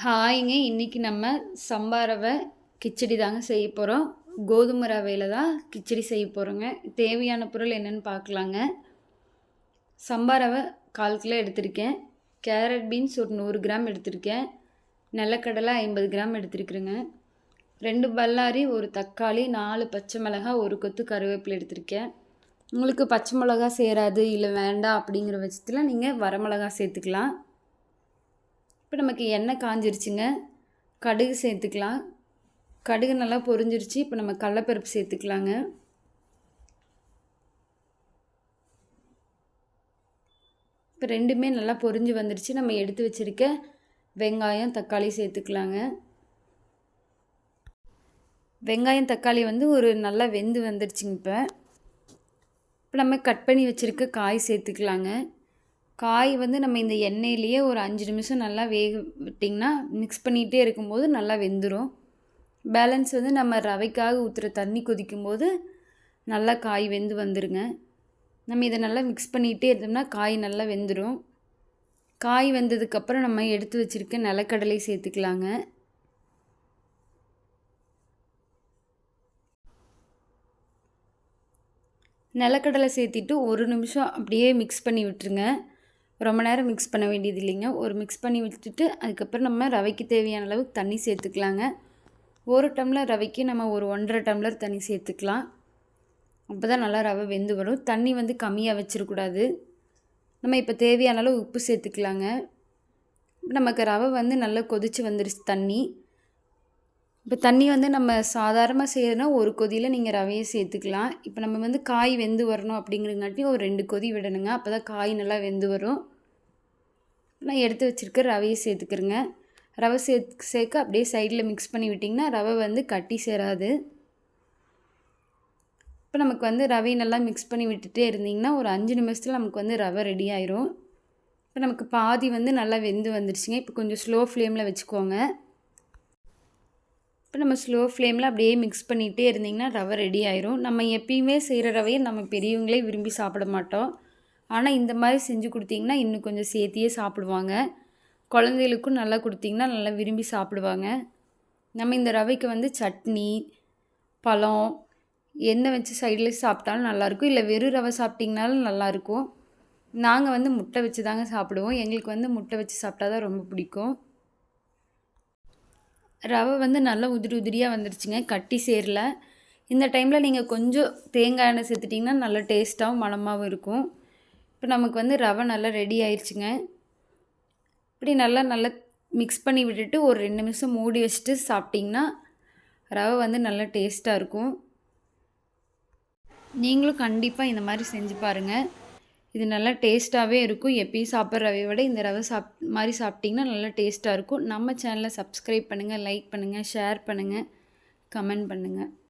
ஹாய்ங்க இன்றைக்கி நம்ம சம்பா ரவை கிச்சடி தாங்க செய்ய போகிறோம் கோதுமை ரவையில் தான் கிச்சடி செய்ய போகிறோங்க தேவையான பொருள் என்னென்னு பார்க்கலாங்க. சம்பா ரவை கால் கிலோ எடுத்திருக்கேன். கேரட் பீன்ஸ் ஒரு நூறு கிராம் எடுத்திருக்கேன். நிலக்கடலை ஐம்பது கிராம் எடுத்திருக்குறேங்க. ரெண்டு பல்லாரி ஒரு தக்காளி நாலு பச்சை மிளகாய் ஒரு கொத்து கருவேப்பிலை எடுத்திருக்கேன். உங்களுக்கு பச்சை மிளகா சேராது இல்லை வேண்டாம் அப்படிங்கிற பட்சத்தில் நீங்கள் வரமிளகா சேர்த்துக்கலாம். இப்போ நமக்கு எண்ணெய் காஞ்சிருச்சுங்க. கடுகு சேர்த்துக்கலாம். கடுகு நல்லா பொரிஞ்சிருச்சு. இப்போ நம்ம கடலப்பருப்பு சேர்த்துக்கலாங்க. இப்போ ரெண்டுமே நல்லா பொரிஞ்சு வந்துருச்சு. நம்ம எடுத்து வச்சுருக்க வெங்காயம் தக்காளி சேர்த்துக்கலாங்க. வெங்காயம் தக்காளி வந்து ஒரு நல்லா வெந்து வந்துருச்சுங்க இப்போ. இப்போ நம்ம கட் பண்ணி வச்சுருக்க காய் சேர்த்துக்கலாங்க. காய் வந்து நம்ம இந்த எண்ணெயிலேயே ஒரு அஞ்சு நிமிஷம் நல்லா வேக விட்டிங்கன்னா மிக்ஸ் பண்ணிகிட்டே இருக்கும்போது நல்லா வெந்துடும் பேலன்ஸ் வந்து நம்ம ரவைக்காக ஊற்றுற தண்ணி கொதிக்கும்போது நல்லா காய் வெந்து வந்துடுங்க நம்ம இதை நல்லா மிக்ஸ் பண்ணிகிட்டே இருந்தோம்னா காய் நல்லா வெந்துடும் காய் வெந்ததுக்கப்புறம் நம்ம எடுத்து வச்சுருக்க நிலக்கடலை சேர்த்துக்கலாங்க. நிலக்கடலை சேர்த்திட்டு ஒரு நிமிஷம் அப்படியே மிக்ஸ் பண்ணி விட்டுருங்க. ரொம்ப நேரம் மிக்ஸ் பண்ண வேண்டியது இல்லைங்க. ஒரு மிக்ஸ் பண்ணி விட்டுட்டு அதுக்கப்புறம் நம்ம ரவைக்கு தேவையான அளவுக்கு தண்ணி சேர்த்துக்கலாங்க. ஒரு டம்ளர் ரவைக்கு நம்ம ஒரு ஒன்றரை டம்ளர் தண்ணி சேர்த்துக்கலாம். அப்போ தான் நல்லா ரவை வெந்து வரும். தண்ணி வந்து கம்மியாக வச்சிடக்கூடாது நம்ம இப்போ தேவையான அளவு உப்பு சேர்த்துக்கலாங்க. நமக்கு ரவை வந்து நல்லா கொதித்து வந்துருச்சு தண்ணி. இப்போ தண்ணி வந்து நம்ம சாதாரணமாக செய்யறதுனா ஒரு கொதியில் நீங்கள் ரவையை சேர்த்துக்கலாம். இப்போ நம்ம வந்து காய் வெந்து வரணும் அப்படிங்கிறங்காட்டி ஒரு ரெண்டு கொதி விடணுங்க. அப்போ தான் காய் நல்லா வெந்து வரும். நான் எடுத்து வச்சுருக்க ரவையை சேர்த்துக்கிறேங்க. ரவை சேர்த்து சேர்க்க அப்படியே சைடில் மிக்ஸ் பண்ணி விட்டிங்கன்னா ரவை வந்து கட்டி சேராது. இப்போ நமக்கு வந்து ரவை நல்லா மிக்ஸ் பண்ணி விட்டுட்டே இருந்திங்கன்னா ஒரு அஞ்சு நிமிஷத்தில் நமக்கு வந்து ரவை ரெடி ஆயிரும். இப்போ நமக்கு பாதி வந்து நல்லா வெந்து வந்துடுச்சுங்க இப்போ கொஞ்சம் ஸ்லோ ஃப்ளேமில் வச்சுக்கோங்க. இப்போ நம்ம ஸ்லோ ஃப்ளேமில் அப்படியே மிக்ஸ் பண்ணிகிட்டே இருந்திங்கன்னா ரவை ரெடி ஆயிரும். நம்ம எப்பயுமே செய்கிற ரவையை நம்ம பெரியவங்களே விரும்பி சாப்பிட மாட்டோம். ஆனால் இந்த மாதிரி செஞ்சு கொடுத்தீங்கன்னா இன்னும் கொஞ்சம் சேர்த்தியே சாப்பிடுவாங்க. குழந்தைகளுக்கும் நல்லா கொடுத்திங்கன்னா நல்லா விரும்பி சாப்பிடுவாங்க. நம்ம இந்த ரவைக்கு வந்து சட்னி பழம் எண்ணெய் வச்சு சைடில் சாப்பிட்டாலும் நல்லாயிருக்கும். இல்லை வெறும் ரவை சாப்பிட்டிங்கனாலும் நல்லாயிருக்கும். நாங்கள் வந்து முட்டை வச்சு தாங்க சாப்பிடுவோம். எங்களுக்கு வந்து முட்டை வச்சு சாப்பிட்டா தான் ரொம்ப பிடிக்கும். ரவை வந்து நல்லா உதிரி உதிரியாக வந்துருச்சுங்க. கட்டி சேரல. இந்த டைமில் நீங்கள் கொஞ்சம் தேங்காய் எண்ணெய் சேர்த்துட்டிங்கன்னா நல்லா டேஸ்ட்டாகவும் மணமாகவும் இருக்கும். இப்போ நமக்கு வந்து ரவை நல்லா ரெடி ஆயிடுச்சுங்க இப்படி நல்லா நல்லா மிக்ஸ் பண்ணி விட்டுட்டு ஒரு ரெண்டு நிமிஷம் மூடி வச்சுட்டு சாப்பிட்டிங்கன்னா ரவை வந்து நல்லா டேஸ்ட்டாக இருக்கும். நீங்களும் கண்டிப்பாக இந்த மாதிரி செஞ்சு பாருங்கள் இது நல்லா டேஸ்ட்டாகவே இருக்கும். எப்பயும் சாப்பிட்ற ரவையை விட இந்த ரவை சாப் மாதிரி சாப்பிட்டிங்கன்னா நல்லா டேஸ்ட்டாக இருக்கும். நம்ம சேனலை சப்ஸ்கிரைப் பண்ணுங்கள் லைக் பண்ணுங்கள் ஷேர் பண்ணுங்கள் கமெண்ட் பண்ணுங்கள்